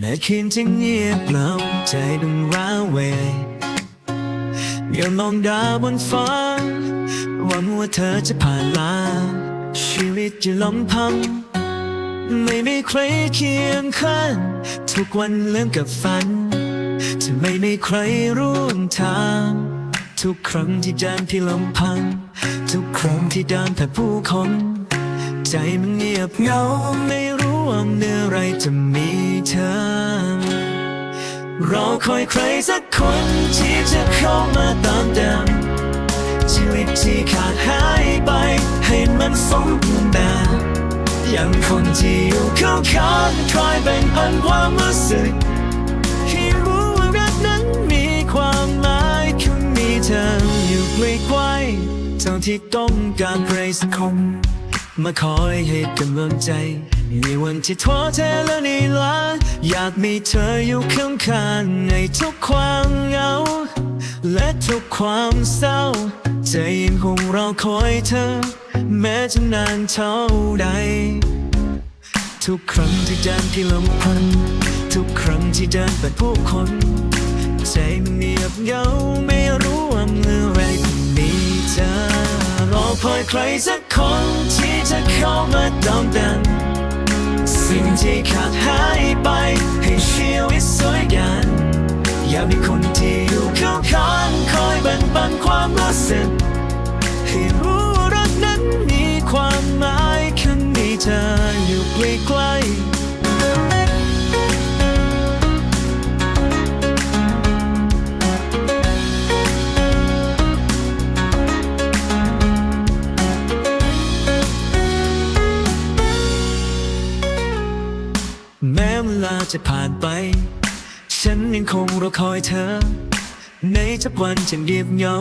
แม้คืนที่เงียบเหงาใจดึงร้าวเวย่ามองดาวบนฟ้าหวังว่าเธอจะผ่านมาชีวิตจะล้มพัง ไม่มีใครเคียงข้างทุกวันเริ่มกับฝันจะไม่มีใครร่วมทาง ทุกครั้งที่เดินที่ลำพัง ทุกครั้งที่เดินแต่ผู้คน ใจมันเงียบเหงาไม่ ว่าเมื่อไรจะมีเธอ รอคอยใครสักคนที่จะเข้ามาตามเดิมชีวิตที่ขาดหายไป ให้มันสมบูรณ์แบบยังคนที่อยู่ข้างข้างคอยแบ่งปันความรู้สึกให้รู้ว่ารักนั้นมีความหมายคือมีเธออยู่ใกล้ๆเท่าที่ต้องการใครสักคนมาคอยให้กำลังใจ ในวันที่ท้อแท้และเหนื่ล้าอยากมีเธออยู่ข้างข้างในทุกความเหงา และทุกความเศร้าใจยังคงรอคอยเธอ แม้จะนานเท่าใด ทุกครั้งที่เดินที่ลำพังทุกครั้งที่เดินไปผู้คน ใจมันเงียบเหงาไม่รู้ว่าเมื่อไรมีเธอรอคอยใครสักคนที่จะเข้ามาเติมเต็ม สิ่งที่ขาดหายไป ให้ชีวิตสวยงามอยากมีคนที่อยู่ข้างข้างๆคอยแบ่งปันความรู้สึก แม้เวลาจะผ่านไป ฉันยังคงรอคอยเธอ ในทุกวันจะเงียบเหงา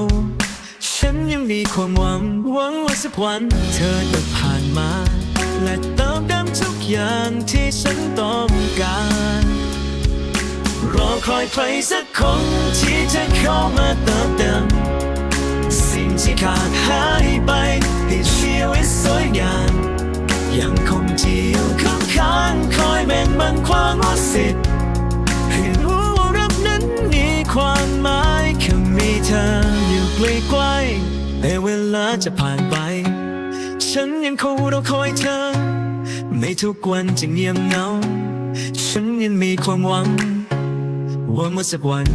ฉันยังมีความหวังหวังว่าสักวัน เธอจะผ่านมา และเติมเต็มทุกอย่างที่ฉันต้องการ รอคอยใครสักคนที่จะเข้ามาเติมเต็มสิ่งที่ขาดหาย อยแบ่งปันความรู้สึกให้รู้ว่ารักนั้นมีความหมายแค่มีเธออยู่ใกล้ๆแต่เวลาจะผ่านไป ฉันยังคงรอคอยเธอ ไม่ทุกวันจะเงียบเหงา ฉันยังมีความหวังหวังว่าสักวัน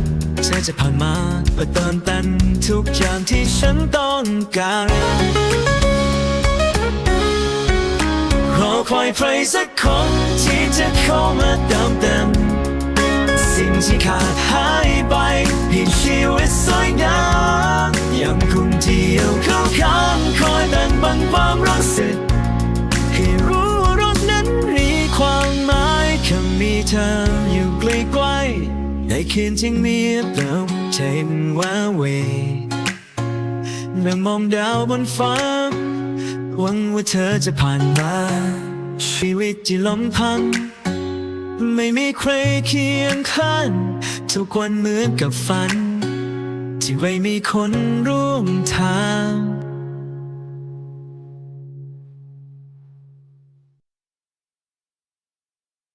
เธอจะผ่านมาเพื่อเติมเต็มทุกอย่างที่ฉันต้องการรอคอยใครสักคน จะเข้ามาเติมเต็ม สิ่งที่ขาดหายไปให้ชีวิตสวยงามยังคงที่ยู่ข้างข้างคอยแบ่งปันความรู้สึกให้รู้รักนั้นมีความหมายแค่มีเธออยู่ใกล้ๆในคืนที่เงียบเหงาใจมันว้าเหวนั่งมองดาวบนฟ้าหวังว่าเธอจะผ่านมา ชีวิตที่ล้มพัง ไม่มีใครเคียงข้างทุกวันเหมือนกับฝัน ที่ไม่มีคนร่วมทาง